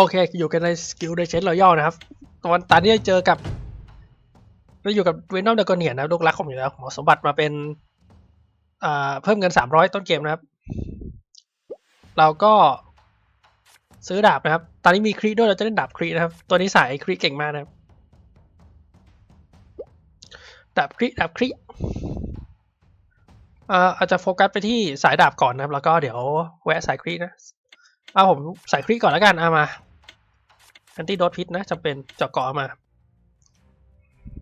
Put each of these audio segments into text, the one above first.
โอเค อยู่กันในสกิลเดชเชนรอยัลนะครับ ตอนตอนนี้เจอกับเราอยู่กับเวนอมเดอะกเนียนะลูกรักผมอยู่แล้วหมอสมบัติมาเป็นอ่าเพิ่มเงินสามร้อยต้นเกมนะครับ เราก็ซื้อดาบนะครับ ตอนนี้มีครีด้วยเราจะเล่นดาบครีนะครับ ตัวนี้สายครีเก่งมากนะครับ ดาบครีดาบครีอ่าอาจจะโฟกัสไปที่สายดาบก่อนนะครับ แล้วก็เดี๋ยวแวะสายครีนะ เอาผมใส่ครีก่อนแล้วกันเอามา อนตี้โดสพิษนะจำเป็นเจาะเกาะมา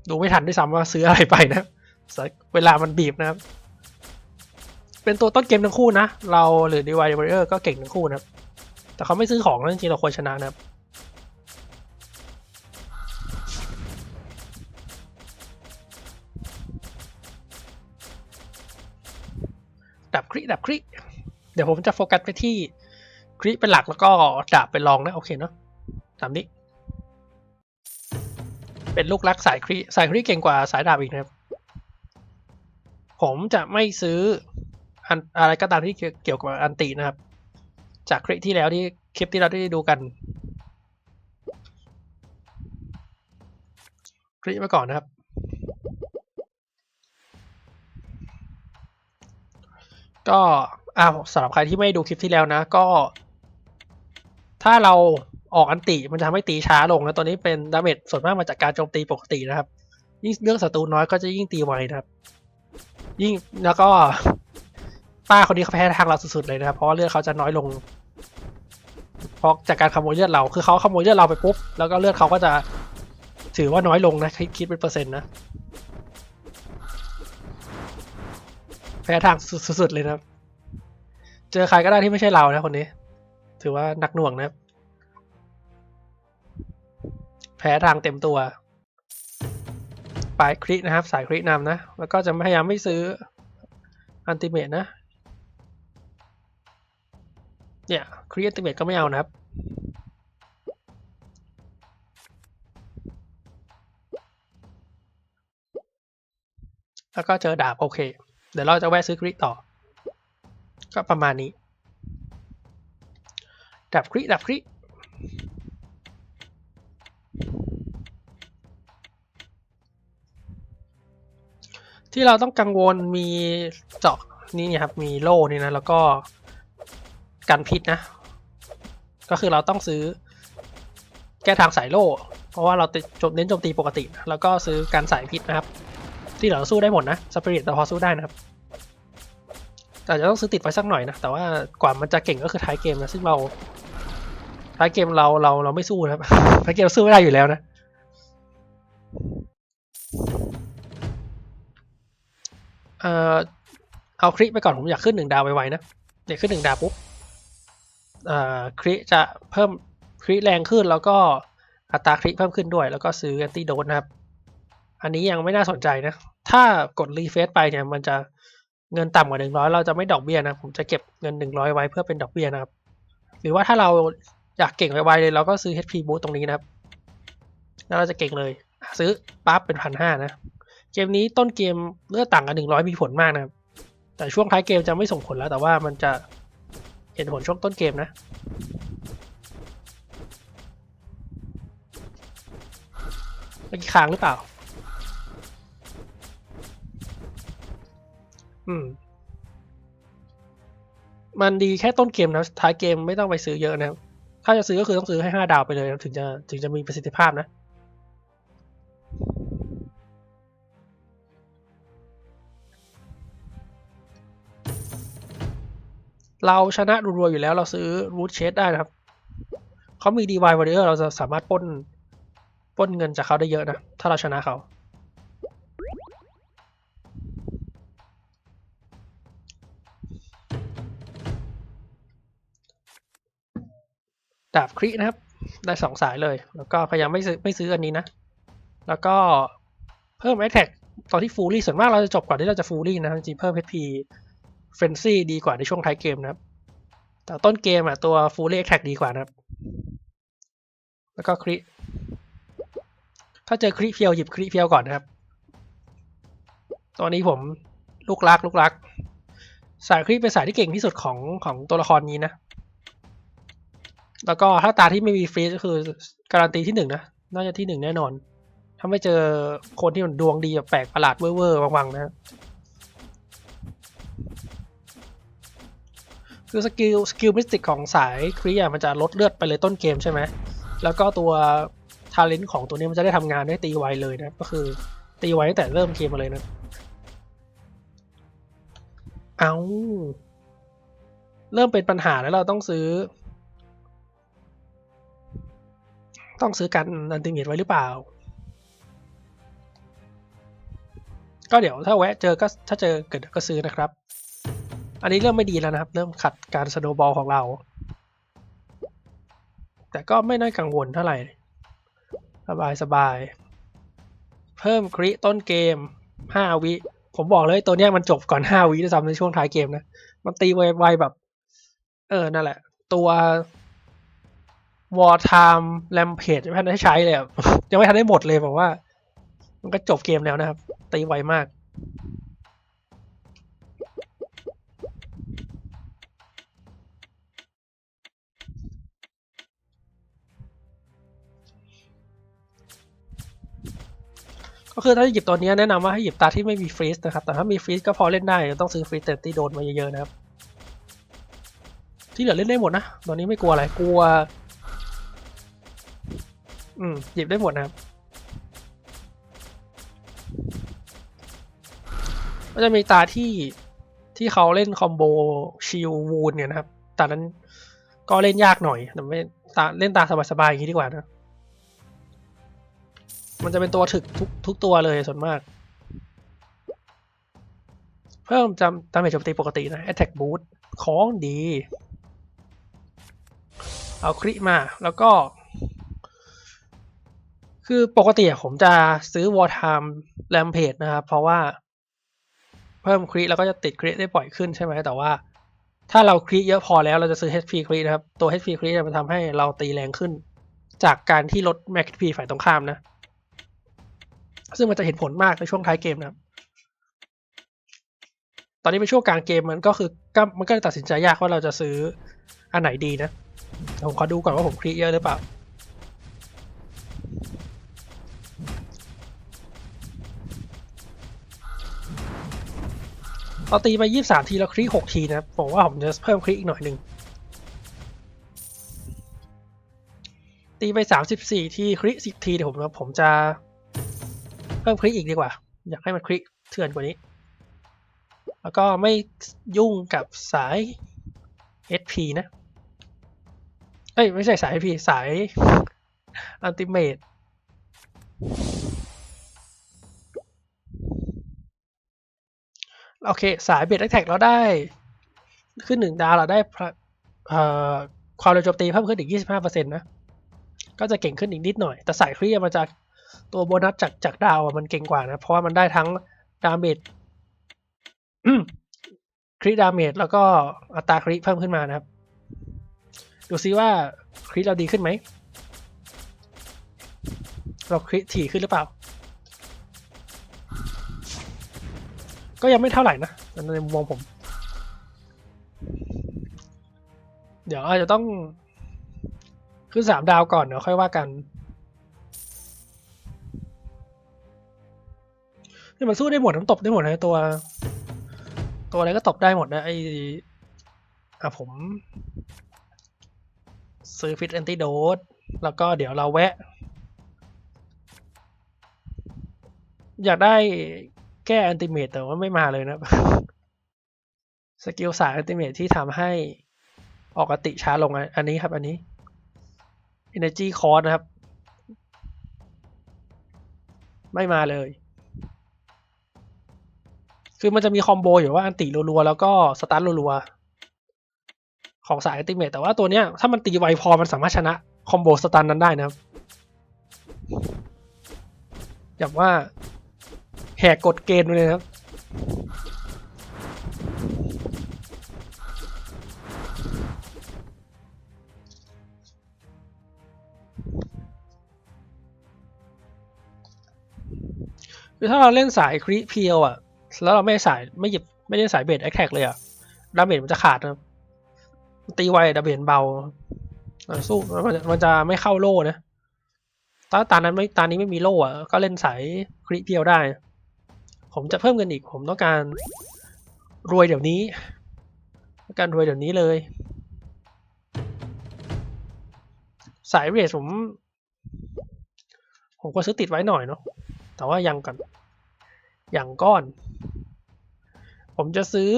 ดูไม่ทันด้วยซ้ำว่าซื้ออะไรไปนะเวลามันบีบนะครับ เป็นตัวต้นเกมทั้งคู่นะ เราหรือ DY Warrior ก็เก่งทั้งคู่นะครับ แต่เขาไม่ซื้อของแล้วจริงๆเราควรชนะนะครับดับคริดับคริเดี๋ยวผมจะโฟกัสไปที่คริเป็นหลักแล้วก็ดาบเป็นรองนะ โอเคเนาะ ตามนี้ เป็นลูกรักสายคริสายคริเก่งกว่าสายดาบอีกนะครับ ผมจะไม่ซื้ออันอะไรก็ตามที่เกี่ยวกับอันตินะครับ จากคลิปที่แล้วที่คลิปที่เราได้ดูกันคลิปมาก่อนนะครับ ก็อ้าวสำหรับใครที่ไม่ดูคลิปที่แล้วนะ ก็ ถ้าเรา ออกอันติมันจะทำให้ตีช้าลงนะตัวนี้เป็นดาเมจส่วนมากมาจากการโจมตีปกตินะครับยิ่งเรื่องศัตรูน้อยก็จะยิ่งตีไวนะครับ ยิ่งแล้วก็ป้าคนนี้เขาแพ้ทางเราสุดๆเลยนะครับเพราะว่าเลือดเขาจะน้อยลงเพราะจากการขโมยเลือดเราคือเขาขโมยเลือดเราไปปุ๊บแล้วก็เลือดเขาก็จะถือว่าน้อยลงนะคิดเป็นเปอร์เซ็นต์นะแพ้ทางสุดๆเลยนะครับ เจอใครก็ได้ที่ไม่ใช่เรานะคนนี้ ถือว่าหนักหน่วงนะครับ แพ้ทางเต็มตัวปลายครินะครับ สายครินำนะ แล้วก็จะพยายามไม่ซื้ออันติเมตนะ เนี่ยครีเอติเมตก็ไม่เอานะครับ แล้วก็เจอดาบโอเค เดี๋ยวเราจะแวะซื้อคริต่อ ก็ประมาณนี้ ดาบคริดาบคริ ที่เราต้องกังวลมีเจาะนี่นครับมีโล่นี่นะแล้วก็กันพิษนะ ก็คือเราต้องซื้อ แก้ทางสายโล่ เพราะว่าเราจมเน้นโจมตีปกตินะแล้วก็ซื้อการสายพิษนะครับ ที่เราสู้ได้หมดนะสปิริตเราพอสู้ได้นะครับแต่จะต้องซื้อติดไว้สักหน่อยนะแต่ว่ากว่ามันจะเก่งก็คือท้ายเกมนะซึ่งเราท้ายเกมเราเราเราไม่สู้นะครับท้ายเกมสู้ไม่ได้อยู่แล้วนะ อ่อเอาคลิไปก่อนผมอยากขึ้นหนึ่งดาวไวๆนะเดี๋ยวขึ้นหนึ่งดาวปุ๊บเอ่อคลิจะเพิ่มคลิแรงขึ้นแล้วก็อัตราคลิเพิ่มขึ้นด้วย แล้วก็ซื้อแอนตี้โดสนะครับ อันนี้ยังไม่น่าสนใจนะ ถ้ากดรีเฟซไปเนี่ยมันจะเงินต่ำกว่าหนึ่งร้อยเราจะไม่ดอกเบี้ยนะ ผมจะเก็บเงินหนึ่งร้อยไว้เพื่อเป็นดอกเบี้ยนะครับ หรือว่าถ้าเราอยากเก่งไวๆเลยเราก็ซื้อ HP boost ตรงนี้นะครับ แล้วเราจะเก่งเลย ซื้อปั๊บเป็นพันห้านะ เกมนี้ต้นเกมเลือดต่างกันหนึ่งร้อยมีผลมากนะครับ แต่ช่วงท้ายเกมจะไม่ส่งผลแล้ว แต่ว่ามันจะเห็นผลช่วงต้นเกมนะเมื่อกี้ค้างหรือเปล่า อืม มันดีแค่ต้นเกมนะท้ายเกมไม่ต้องไปซื้อเยอะนะครับ ถ้าจะซื้อก็คือต้องซื้อให้ห้าดาวไปเลยนะถึงจะถึงจะมีประสิทธิภาพนะ เราชนะรัวๆอยู่แล้วเราซื้อรูทเชดได้นะครับเขามี DY Warrior เราจะสามารถป้นป้นเงินจากเขาได้เยอะนะ ถ้าเราชนะเขาดาบครินะครับ ได้สองสายเลย แล้วก็พยายามไม่ซื้อไม่ซื้ออันนี้นะ แล้วก็เพิ่ม a t แท็กตอนที่ฟูลี่ส่วนมากเราจะจบก่อนที่เราจะฟูลี่นะจริงเพิ่ม HP เฟรนซี่ดีกว่าในช่วงท้ายเกมนะครับ แต่ต้นเกมอะตัวฟูลี่แท็กดีกว่านะครับ แล้วก็คริ ถ้าเจอคริเพียวหยิบคริเพียวก่อนนะครับ ตอนนี้ผมลูกรักลูกรัก สายคริเป็นสายที่เก่งที่สุดของของตัวละครนี้นะ แล้วก็ถ้าตาที่ไม่มีฟรีก็คือการันตีที่หนึ่งนะ น่าจะที่หนึ่งแน่นอน ถ้าไม่เจอคนที่มันดวงดีแบบแปลกประหลาดเว่อร์ๆวังๆนะคื คือสกิลสกิลมิสติกของสายครีอะมันจะลดเลือดไปเลยต้นเกมใช่ไหมแล้วก็ตัวทาเลนต์ของตัวนี้มันจะได้ทำงานได้ตีไวเลยนะ ก็คือตีไวตั้งแต่เริ่มเกมมาเลยนะ เอาเริ่มเป็นปัญหาแล้วเราต้องซื้อ ต้องซื้อกันอันติเมตไว้หรือเปล่า ก็เดี๋ยวถ้าแวะเจอก็ถ้าเจอเกิดก็ซื้อนะครับ อันนี้เริ่มไม่ดีแล้วนะครับ เริ่มขัดการสโนบอลของเรา แต่ก็ไม่น่ากังวลเท่าไหร่ สบายสบาย เพิ่มคริต้นเกม 5 วิ ผมบอกเลยตัวเนี้ยมันจบก่อน 5 วิด้วยซ้ำในช่วงท้ายเกมนะ มันตีไวๆแบบ เออ นั่นแหละ ตัว War Time Rampage ยังไม่ทันได้ใช้เลยอะยังไม่ทันได้หมดเลยผมว่า มันก็จบเกมแล้วนะครับ ตีไวมาก ก็คือถ้าหยิบตัวนี้แนะนำว่าให้หยิบตาที่ไม่มีฟรีซนะครับ แต่ถ้ามีฟรีซก็พอเล่นได้ต้องซื้อฟรีซแต่ตีโดนมาเยอะๆนะครับ ที่เหลือเล่นได้หมดนะ ตอนนี้ไม่กลัวอะไรกลัว อืมหยิบได้หมดนะครับก็จะมีตาที่ที่เขาเล่นคอมโบชิลวูนเนี่ยนะครับตานั้นก็เล่นยากหน่อยแต่ไม่ตาเล่นตาสบายๆอย่างนี้ดีกว่านะ มันจะเป็นตัวถึกทุกทุกตัวเลยส่วนมาก เพิ่มจำดามเมจโจมตีปกตินะ Attack Boost ของดี เอาคริมาแล้วก็ คือปกติอะผมจะซื้อ War Time Rampage นะครับ เพราะว่า เพิ่มคริแล้วก็จะติดคริได้บ่อยขึ้นใช่ไหมแต่ว่าถ้าเราคริเยอะพอแล้วเราจะซื้อ HP ครินะครับ ตัว HP คริเนี่ยมันทำให้เราตีแรงขึ้น จากการที่ลด Max HP ฝ่ายตรงข้ามนะ ซึ่งมันจะเห็นผลมากในช่วงท้ายเกมนะครับ ตอนนี้เป็นช่วงกลางเกมมันก็คือก็มันก็ตัดสินใจยากว่าเราจะซื้ออันไหนดีนะผมขอดูก่อนว่าผมคลิกเยอะหรือเปล่าเราตีไปยี่สามทีแล้วคลิกหกทีนะบผมว่าผมจะเพิ่มคลิกอีกหน่อยหนึ่งตีไปสามสิบสี่ทีคลิกสิบทีเดี๋ยวผมผมจะ พิ่มคลิกอีกดีกว่า อยากให้มันคลิกเถื่อนกว่านี้ แล้วก็ไม่ยุ่งกับสาย SP นะ เอ้ย ไม่ใช่สาย SP สาย Ultimate โอเค สายเบดแท็กเราได้ ขึ้นหนึ่งดาวเราได้ความเร็วโจมตีเพิ่มขึ้นอีก 25%นะ ก็จะเก่งขึ้นอีกนิดหน่อย แต่สายครีมันจะ ตัวโบนัสจากจากดาวอะมันเก่งกว่านะ เพราะว่ามันได้ทั้งดาเมจคริดาเมจแล้วก็อัตราคริเพิ่มขึ้นมานะครับ ดูซิว่าคริเราดีขึ้นไหม เราคริถี่ขึ้นหรือเปล่า ก็ยังไม่เท่าไหร่นะในมุมมองผม เดี๋ยวอาจจะต้องขึ้นสามดาวก่อนเดี๋ยวค่อยว่ากัน นี่มันสู้ได้หมดมันตบได้หมดนะตัว ตัวอะไรก็ตบได้หมดนะไออะผม ซื้อฟิตแอนติโดดแล้วก็เดี๋ยวเราแวะ อยากได้แก้อันติเมตแต่ว่าไม่มาเลยนะสกิลสายอันติเมตที่ทำให้ออกติช้าลงอันนี้ครับ อันนี้ Energy Cost นะครับ ไม่มาเลย คือมันจะมีคอมโบอยู่ว่าอันติรัวๆแล้วก็สตาร์ทรัวๆของสายอันติเมตแต่ว่าตัวเนี้ยถ้ามันตีไวพอมันสามารถชนะคอมโบสตันนั้นได้นะครับอย่างว่าแหกกฎเกณฑ์ไปเลยนะครับคือถ้าเราเล่นสายคริเพียวอะ แล้วเราไม่สายไม่หยิบไม่เล่นสายเบสแอคแท็กเลยอะดาเมจมันจะขาดนะตีไวดาเมจเบาสู้มันจะมันจะไม่เข้าโล่นะถ้าตานั้นไม่ตานี้ไม่มีโล่อะก็เล่นสายคริเพียวได้ ผมจะเพิ่มเงินอีก ผมต้องการรวยเดี๋ยวนี้ต้องการรวยเดี๋ยวนี้เลย สายเรทผม ผมก็ซื้อติดไว้หน่อยเนาะแต่ว่ายังกันอย่างก้อน ผมจะซื้อ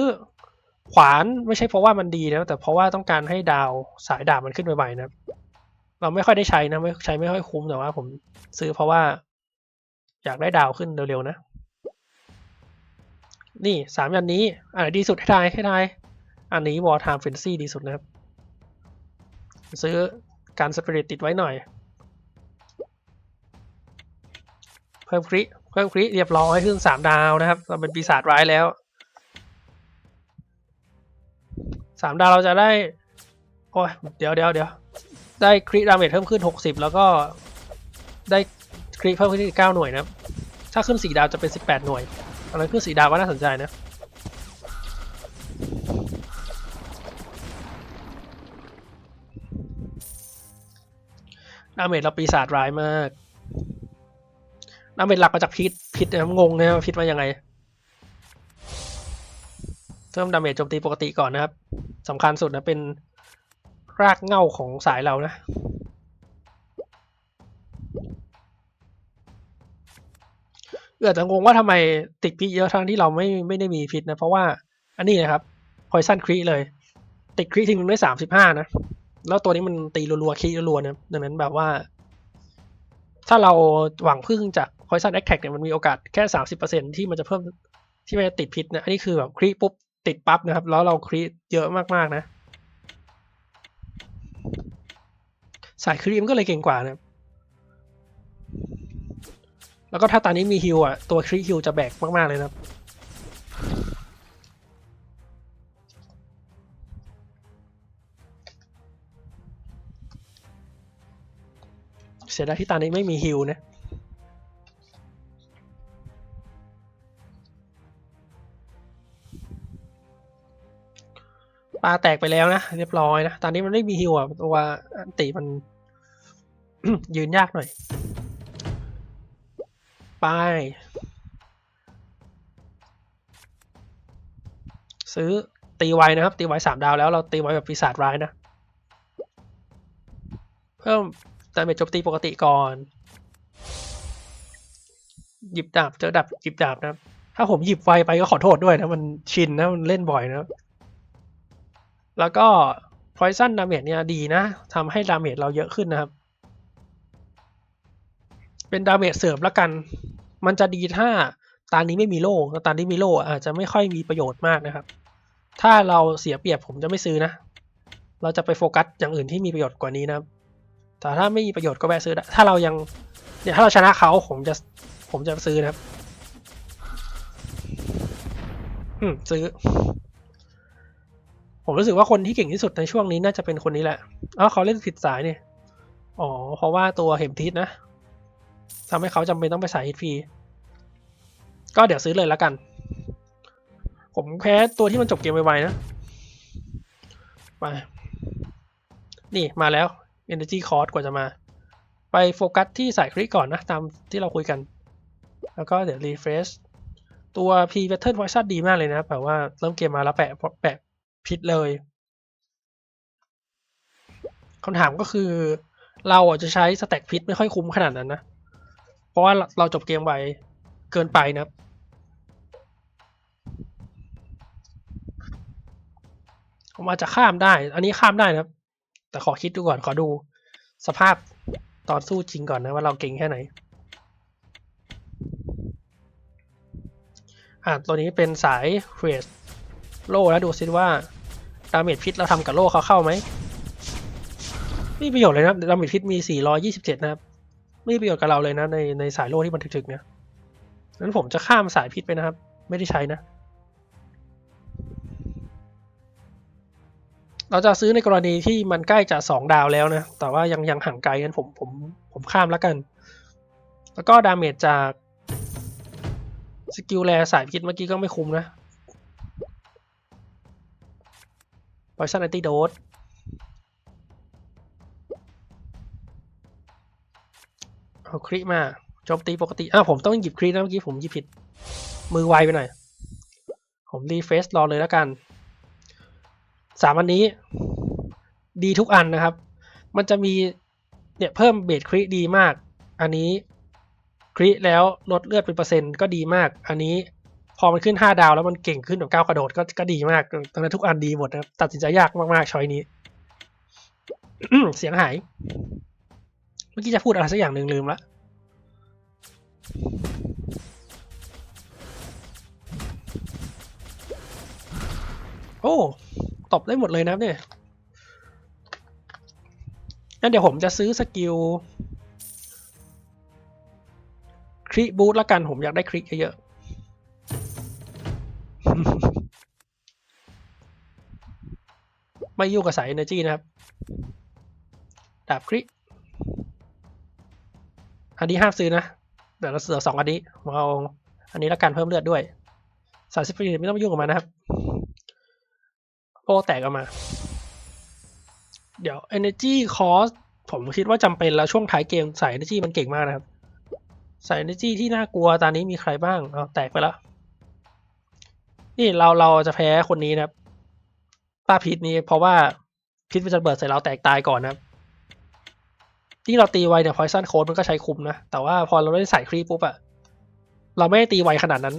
ขวานไม่ใช่เพราะว่ามันดีนะแต่เพราะว่าต้องการให้ดาวสายดาบมันขึ้นไวๆนะเราไม่ค่อยได้ใช้นะไม่ใช้ไม่ค่อยคุ้มแต่ว่า ผมซื้อเพราะว่า อยากได้ดาวขึ้นเร็วๆนะ นี่สามอันนี้อันไหนดีสุดให้ทายให้ทายอันนี้ War Time Frenzy ดีสุดนะครับ ซื้อการสปิริตติดไว้หน่อย เพิ่มคริเพิ่มคริเรียบร้อยขึ้นสามดาวนะครับ เราเป็นปีศาจร้ายแล้ว สามดาวเราจะได้ โอ้ยเดี๋ยวเดี๋ยวเดี๋ยวได้คริดาเมจเพิ่มขึ้นหกสิบแล้วก็ได้คริเพิ่มขึ้นอีกเก้าหน่วยนะถ้าขึ้นสี่ดาวจะเป็นสิบแปดหน่วยอันนั้นขึ้นสี่ดาวก็น่าสนใจนะดาเมจเราปีศาจร้ายมากดาเมจหลักมาจากพิษพิษนะงงนะพิษมายังไง เพิ่มดาเมจโจมตีปกติก่อนนะครับสำคัญสุดนะเป็นรากเง้าของสายเรานะ เออแต่งงว่าทำไมติดพิษเยอะทั้งที่เราไม่ไม่ได้มีพิษนะ เพราะว่าอันนี้นะครับพอยซันครีเลย ติดครีทิ้งได้สามสิบห้านะ แล้วตัวนี้มันตีรัวๆครีรัวๆนะดังนั้นแบบว่า ถ้าเราหวังพึ่งจาก Poison Attack เนี่ยมันมีโอกาสแค่สามสิบเปอร์เซ็นที่มันจะเพิ่มที่มันจะติดพิษนะ อันนี้คือแบบครีปุ๊บ ติดปั๊บนะครับ แล้วเราครีเยอะมากๆนะสายครีมก็เลยเก่งกว่านะแล้วก็ถ้าตอนนี้มีฮิวอะ ตัวครีฮิวจะแบกมาก ๆ เลยนะครับ เสียดายที่ตอนนี้ไม่มีฮิวนะ ปลาแตกไปแล้วนะ เรียบร้อยนะ ตอนนี้มันไม่มีฮิวอะตัวอันติมัน ยืนยากหน่อย ไป ซื้อตีไวนะครับ ตีไวสามดาวแล้วเราตีไวแบบปีศาจร้ายนะ เพิ่มดาเมจโจมตีปกติก่อน หยิบดาบเจอดาบหยิบดาบนะครับ ถ้าผมหยิบไวไปก็ขอโทษด้วยนะ มันชินนะ มันเล่นบ่อยนะ แล้วก็ poison damage เนี่ยดีนะทำให้ดาเมจเราเยอะขึ้นนะครับ เป็นดาเมจเสริมแล้วกัน มันจะดีถ้าตานี้ไม่มีโล่ตานี้มีโล่อาจจะไม่ค่อยมีประโยชน์มากนะครับ ถ้าเราเสียเปรียบผมจะไม่ซื้อนะ เราจะไปโฟกัสอย่างอื่นที่มีประโยชน์กว่านี้นะครับ แต่ถ้าไม่มีประโยชน์ก็แวะซื้อได้ถ้าเรายังเนี่ยถ้าเราชนะเขาผมจะผมจะซื้อนะครับ อืมซื้อ ผมรู้สึกว่าคนที่เก่งที่สุดในช่วงนี้น่าจะเป็นคนนี้แหละอ๋อเขาเล่นผิดสายนี่อ๋อเพราะว่าตัวเห็มทิศนะทำให้เขาจำเป็นต้องไปสายฮิตฟรีก็เดี๋ยวซื้อเลยแล้วกัน ผมแพ้ตัวที่มันจบเกมไวๆนะไปนี่มาแล้ว Energy Cost กว่าจะมา ไปโฟกัสที่สายคลิกก่อนนะ ตามที่เราคุยกัน แล้วก็เดี๋ยว refresh ตัว P Pattern Poison ดีมากเลยนะแบบว่าเริ่มเกมมาแล้วแปะแปะ พิษเลยคำถามก็คือ เราอะจะใช้สแต็กพิษไม่ค่อยคุ้มขนาดนั้นนะ เพราะว่าเราจบเกมไวเกินไปนะผมอาจจะข้ามได้ อันนี้ข้ามได้นะครับ แต่ขอคิดดูก่อนขอดู สภาพตอนสู้จริงก่อนนะว่าเราเก่งแค่ไหน อ่าตัวนี้เป็นสายเฟส โล่แล้วดูซิว่าดาเมจพิษเราทำกับโล่เขาเข้าไหมไม่มีประโยชน์เลยนะดาเมจพิษมี 427 นะครับ ไม่มีประโยชน์กับเราเลยนะในในสายโล่ที่มันถึกๆเนี่ยนั้นผมจะข้ามสายพิษไปนะครับ ไม่ได้ใช้นะ เราจะซื้อในกรณีที่มันใกล้จะสองดาวแล้วนะ แต่ว่ายังยังห่างไกลกันผมผมผมข้ามแล้วกัน แล้วก็ดาเมจจากสกิลแรสายพิษเมื่อกี้ก็ไม่คุ้มนะ poison antidote เอาคริมาโจมตีปกติ อ้าวผมต้องหยิบครินะเมื่อกี้ผมหยิบผิด มือไวไปหน่อย ผมรีเฟซรอเลยแล้วกัน สามอันนี้ ดีทุกอันนะครับ มันจะมีเนี่ยเพิ่มเบสคริดีมาก อันนี้คริแล้วลดเลือดเป็นเปอร์เซ็นต์ก็ดีมาก อันนี้ พอมันขึ้นห้าดาวแล้วมันเก่งขึ้นแบบก้าวกระโดดก็ก็ดีมากตอนนั้นทุกอันดีหมดนะครับตัดสินใจยากมากๆช้อยนี้ เสียงหาย เมื่อกี้จะพูดอะไรสักอย่างหนึ่งลืมละโอ้ตบได้หมดเลยนะครับเนี่ยงั้นเดี๋ยวผมจะซื้อสกิลคริบูทละกันผมอยากได้คริเยอะๆ ไม่ยุ่งกับสาย energy นะครับ ดาบคริอันนี้ห้ามซื้อนะเดี๋ยวเราเสือสองอันนี้มาเอาอันนี้และกันเพิ่มเลือดด้วยสารสิบปีไม่ต้องไปยุ่งกับมันนะครับโป้แตกออกมา เดี๋ยว energy cost ผมคิดว่าจำเป็นแล้วช่วงท้ายเกมสาย energy มันเก่งมากนะครับสาย energy ที่น่ากลัวตอนนี้มีใครบ้างเอาแตกไปแล้ว นี่เราเราจะแพ้คนนี้นะครับ ป้าพิษนี้เพราะว่าพิษมันจะเบิดใส่เราแตกตายก่อนนะที่เราตีไวเนี่ย poison code มันก็ใช้คุมนะ แต่ว่าพอเราได้ใส่ครีปุ๊บอะเราไม่ได้ตีไวขนาดนั้น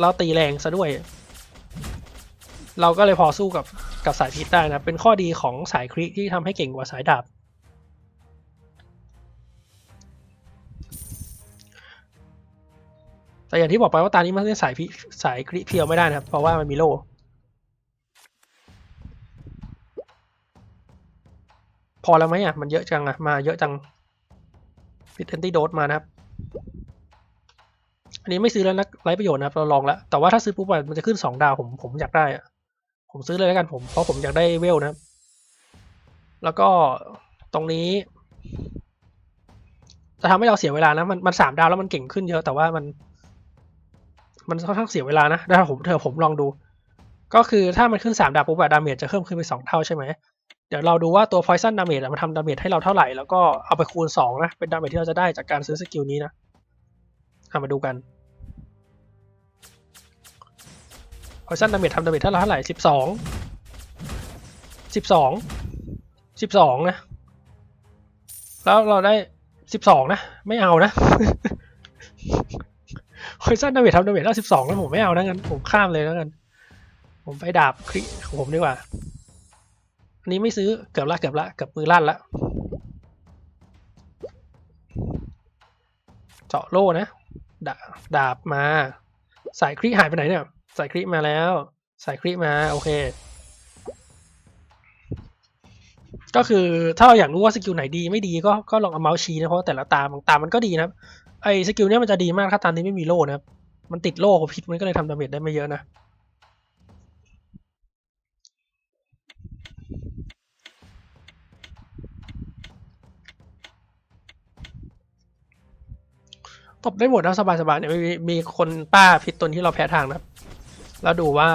เราตีแรงซะด้วย เราก็เลยพอสู้กับกับสายพิษได้นะ เป็นข้อดีของสายครีที่ทำให้เก่งกว่าสายดาบแต่อย่างที่บอกไปว่าตานี้มันเล่นสายพิสายครีเพียวไม่ได้นะครับ เพราะว่ามันมีโล่ พอแล้วไหมอะ มันเยอะจังอะ มาเยอะจังพิทแอนตี้โดสมานะครับ อันนี้ไม่ซื้อแล้วนะไร้ประโยชน์นะครับ เราลองแล้ว แต่ว่าถ้าซื้อปุ๊บอะมันจะขึ้นสองดาวผมผมอยากได้อะ ผมซื้อเลยแล้วกันผม เพราะผมอยากได้เวลนะครับ แล้วก็ตรงนี้จะทำให้เราเสียเวลานะ มันมันสามดาวแล้วมันเก่งขึ้นเยอะ แต่ว่ามัน มันค่อนข้างเสียเวลานะถ้าผมเธอผมลองดู ก็คือถ้ามันขึ้นสามดาวปุ๊บอะดาเมจจะเพิ่มขึ้นไปสองเท่าใช่ไหม เดี๋ยวเราดูว่าตัว poison damage มันทำดาเมจให้เราเท่าไหร่ แล้วก็เอาไปคูณสองนะ เป็นดาเมจที่เราจะได้จากการซื้อสกิลนี้นะามาดูกัน poison damage ทำดาเมจเท่าไหร่สิบสองสิบสองสิบสองนะ แล้วเราได้สิบสองนะ ไม่เอานะ poison damage ทำดาเมจเท่าสิบสองนะผมไม่เอานะงั้นผมข้ามเลยแล้วกัน ผมไปดาบคริของผมดีกว่า นนี้ไม่ซื้อเกือบละเกือบละเกือบมือลั่นละเจาะโล่นะดาดาบมา สายคลิหายไปไหนเนี่ย สายคลิมาแล้ว สายคลิมาโอเค ก็คือถ้าเราอยากรู้ว่าสกิลไหนดีไม่ดีก็ก็ลองเอาเมาส์ชี้นะเพราะแต่ละตาบางตามันก็ดีนะไอ้สกิลเนี้ยมันจะดีมากถ้าตามที่ไม่มีโล่นะมันติดโล่กับพิษมันก็เลยทำดาเมจได้ไม่เยอะนะ ตบได้หมดนะสบายๆเนี่ยมีมีคนป้าพิษตนที่เราแพ้ทางนะแล้วดูว่า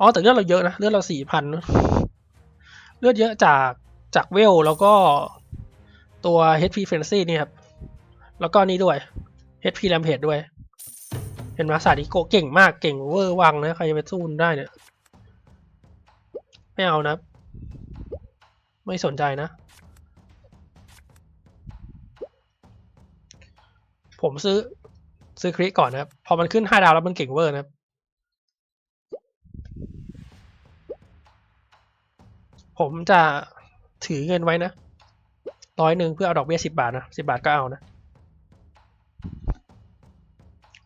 อ๋อแต่เลือดเราเยอะนะเลือดเราสี่พันเลือดเยอะจากจากเวลแล้วก็ตัว HP Frenzy นี่ครับ แล้วก็นี่ด้วย HP Rampage ด้วย เห็นไหมสาดิโกเก่งมากเก่งเวอร์วังนะ ใครจะไปสู้มันได้เนี่ย ไม่เอานะ ไม่สนใจนะ ผมซื้อซื้อคริก่อนนะครับ พอมันขึ้นห้าดาวแล้วมันเก่งเวอร์นะครับ ผมจะถือเงินไว้นะร้อยหนึ่งเพื่อเอาดอกเบี้ยสิบาทนะสิบาทก็เอานะ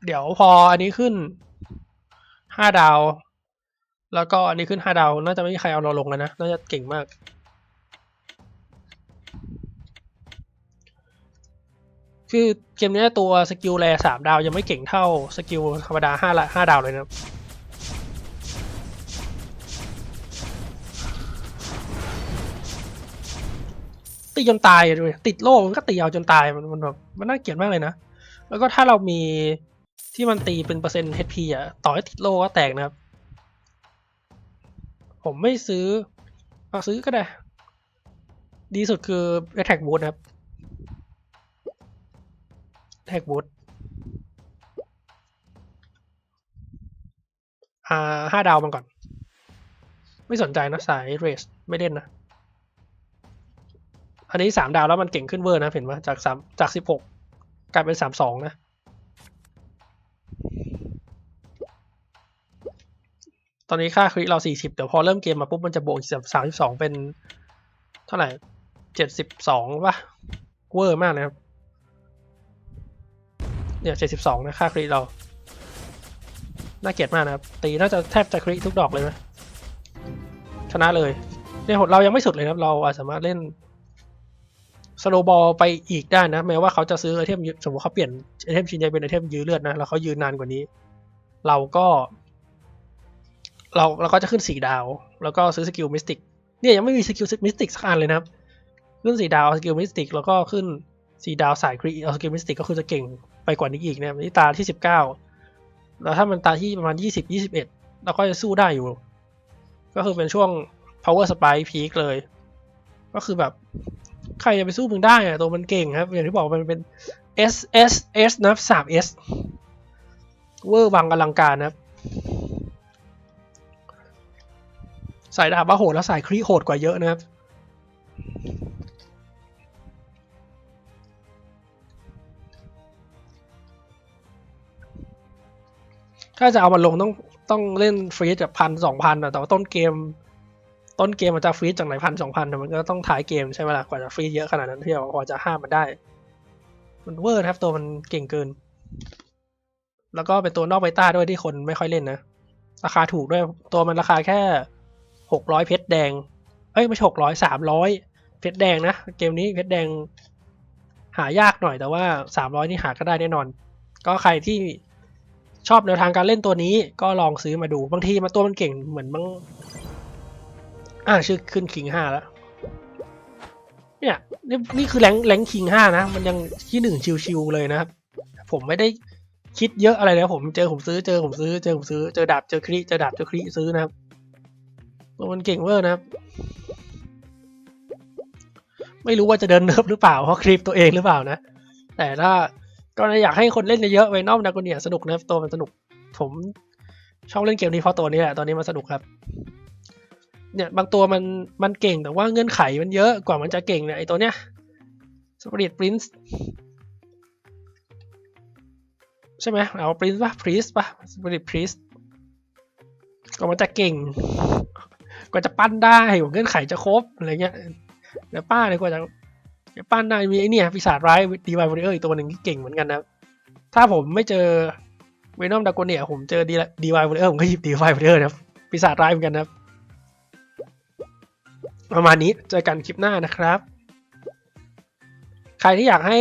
เดี๋ยวพออันนี้ขึ้นห้าดาว แล้วก็อันนี้ขึ้นห้าดาว น่าจะไม่มีใครเอาเราลงแล้วนะ น่าจะเก่งมาก คือเกมนี้ตัวสกิลแรสามดาวยังไม่เก่งเท่าสกิลธรรมดาห้าละห้าดาวเลยนะตีจนตายอะดูติดโล่มันก็ตีเอาจนตายมันมันแบบมันน่าเกลียดมากเลยนะ แล้วก็ถ้าเรามีที่มันตีเป็นเปอร์เซ็นต์ HP อะ ต่อให้ติดโล่ก็แตกนะครับ ผมไม่ซื้อเอาซื้อก็ได้ ดีสุดคือ attack boost นะครับ attack boost อ่าห้าดาวมันก่อน ไม่สนใจนะสายเรสไม่เล่นนะ อันนี้สามดาวแล้วมันเก่งขึ้นเวอร์นะเห็นไหมจากสามจากสิบหกกลายเป็นสามสองนะตอนนี้ค่าคริเราสี่สิบเดี๋ยวพอเริ่มเกมมาปุ๊บมันจะบวกอีกสามสิบสองเป็น เท่าไหร่เจ็ดสิบสองป่ะ เวอร์มากเลยครับ เนี่ยเจ็ดสิบสองนะค่าคริเราน่าเกลียดมากนะครับ ตีน่าจะแทบจะคริทุกดอกเลยนะ ชนะเลยเนี่ยเรายังไม่สุดเลยนะครับเราอาจสามารถเล่นสโนบอลไปอีกได้นะ แม้ว่าเขาจะซื้อไอเทมสมมติเขาเปลี่ยนไอเทมชิ้นใหญ่เป็นไอเทมยื้อเลือดนะ แล้วเขายืนนานกว่านี้ เราก็ เราเราก็จะขึ้นสี่ดาว แล้วก็ซื้อสกิลมิสติกเนี่ยยังไม่มีสกิลมิสติกสักอันเลยนะครับ ขึ้นสี่ดาวสกิลมิสติกแล้วก็ขึ้นสี่ดาวสายครีเอาสกิลมิสติกก็คือจะเก่ง ไปกว่านี้อีกนะครับนี่ตาที่สิบเก้าแล้วถ้ามันตาที่ประมาณยี่สิบยี่สิบเอ็ดเราก็จะสู้ได้อยู่ ก็คือเป็นช่วง power spike peak เลย ก็คือแบบใครจะไปสู้มึงได้อะตัวมันเก่งครับ อย่างที่บอกมันเป็น S S S นับสาม S เวอร์วังอลังการนะครับสายดาบว่าโหดแล้วสายครีโหดกว่าเยอะนะครับ ถ้าจะเอามาลงต้องต้องเล่นฟรีดแบบพันสองพันแต่ว่าต้นเกม ต้นเกมมันจะฟรีดจากไหนพันสองพันมันก็ต้องท้ายเกมใช่ไหมล่ะกว่าจะฟรีดเยอะขนาดนั้นที่เราพอจะห้ามมันได้ มันเวอร์นะครับตัวมันเก่งเกิน แล้วก็เป็นตัวนอกเบต้าด้วยที่คนไม่ค่อยเล่นนะ ราคาถูกด้วยตัวมันราคาแค่หกร้อยเพชรแดง เอ้ยไม่ใช่หกร้อยสามร้อยเพชรแดงนะ เกมนี้เพชรแดงหายากหน่อยแต่ว่าสามร้อยนี่หาก็ได้แน่นอน ก็ใครที่ ชอบแนวทางการเล่นตัวนี้ก็ลองซื้อมาดูบางทีมาตัวมันเก่งเหมือนมังอ่าชื่อขึ้นคิงห้าแล้วเนี่ยนี่นี่คือแรงแรงคิงห้านะ มันยังที่หนึ่งชิวๆเลยนะครับ ผมไม่ได้คิดเยอะอะไรนะผมเจอผมซื้อเจอผมซื้อเจอผมซื้อเจอดาบเจอครีเจอดาบเจอครีซื้อนะครับตัวมันเก่งเวอร์นะครับ ไม่รู้ว่าจะเดินเนิร์ฟหรือเปล่าเพราะคลิปตัวเองหรือเปล่านะ แต่ถ้า ก็อยากให้คนเล่นเยอะๆไวนอมดากเนียสนุกนะตัวมันสนุก ผมชอบเล่นเกมนี้เพราะตัวนี้แหละตอนนี้มันสนุกครับ เนี่ยบางตัวมันมันเก่งแต่ว่าเงื่อนไขมันเยอะกว่ามันจะเก่งเนี่ยไอตัวเนี้ยสปริตปรินซ์ใช่ไหมเอาปรินซ์ป่ะพรีสป่ะสปริตพรีสกว่ามันจะเก่ง กว่าจะปั้นได้กว่าเงื่อนไขจะครบอะไรเงี้ยเดี๋ยวป้าเลยกว่าจะ ปั้นได้มีไอเนี่ยปีศาจร้ายดีวายวอริเออร์อีกตัวหนึ่งที่เก่งเหมือนกันนะถ้าผมไม่เจอเวนอมดากเนี่ยผมเจอดีดีวายวอริเออร์ผมก็หยิบดีวายวอริเออร์นะครับปีศาจร้ายเหมือนกันนะประมาณนี้เจอกันคลิปหน้านะครับ ใครที่อยากให้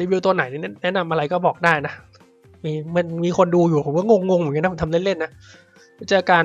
รีวิวตัวไหนแนะนำอะไรก็บอกได้นะ มีมันมีคนดูอยู่ผมก็งงๆเหมือนกันนะผมทำเล่นๆนะเจอกัน